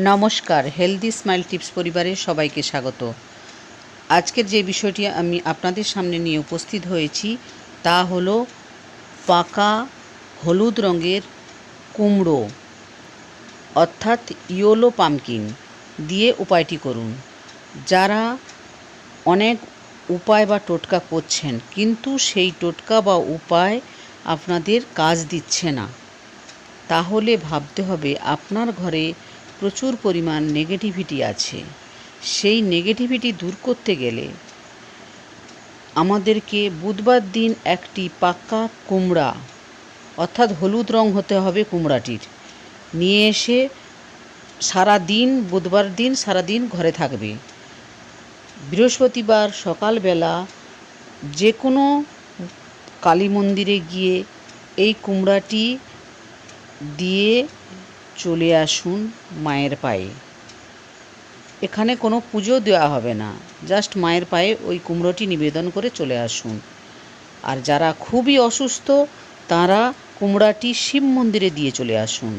নমস্কার healthy smile tips পরিবারের সবাইকে স্বাগত। আজকের যে বিষয়টি আমি আপনাদের সামনে নিয়ে উপস্থিত হয়েছি, তা হলো পাকা হলুদ রঙের কুমড়ো, অর্থাৎ ইয়োলো পামকিন দিয়ে উপায়টি করুন। যারা অনেক উপায় বা টোটকা করছেন, কিন্তু সেই টোটকা বা উপায় আপনাদের কাজ দিচ্ছে না, তাহলে ভাবতে হবে আপনার ঘরে প্রচুর পরিমাণ নেগেটিভিটি আছে। সেই নেগেটিভিটি দূর করতে গেলে আমাদেরকে বুধবার দিন একটি পাক্কা কুমড়া, অর্থাৎ হলুদ রং হতে হবে কুমড়াটির, নিয়ে এসে সারা দিন বুধবার দিন সারা দিন ঘরে থাকবে। বৃহস্পতিবার সকালবেলা যে কোনো কালী মন্দিরে গিয়ে এই কুমড়াটি দিয়ে চলে আসুন মায়ের পায়ে। এখানে কোনো পুজো দেওয়া হবে না। জাস্ট মায়ের পায়ে ওই কুমড়োটি নিবেদন করে চলে আসুন। আর যারা খুবই অসুস্থ, তারা কুমড়াটি শিব মন্দিরে দিয়ে চলে আসুন।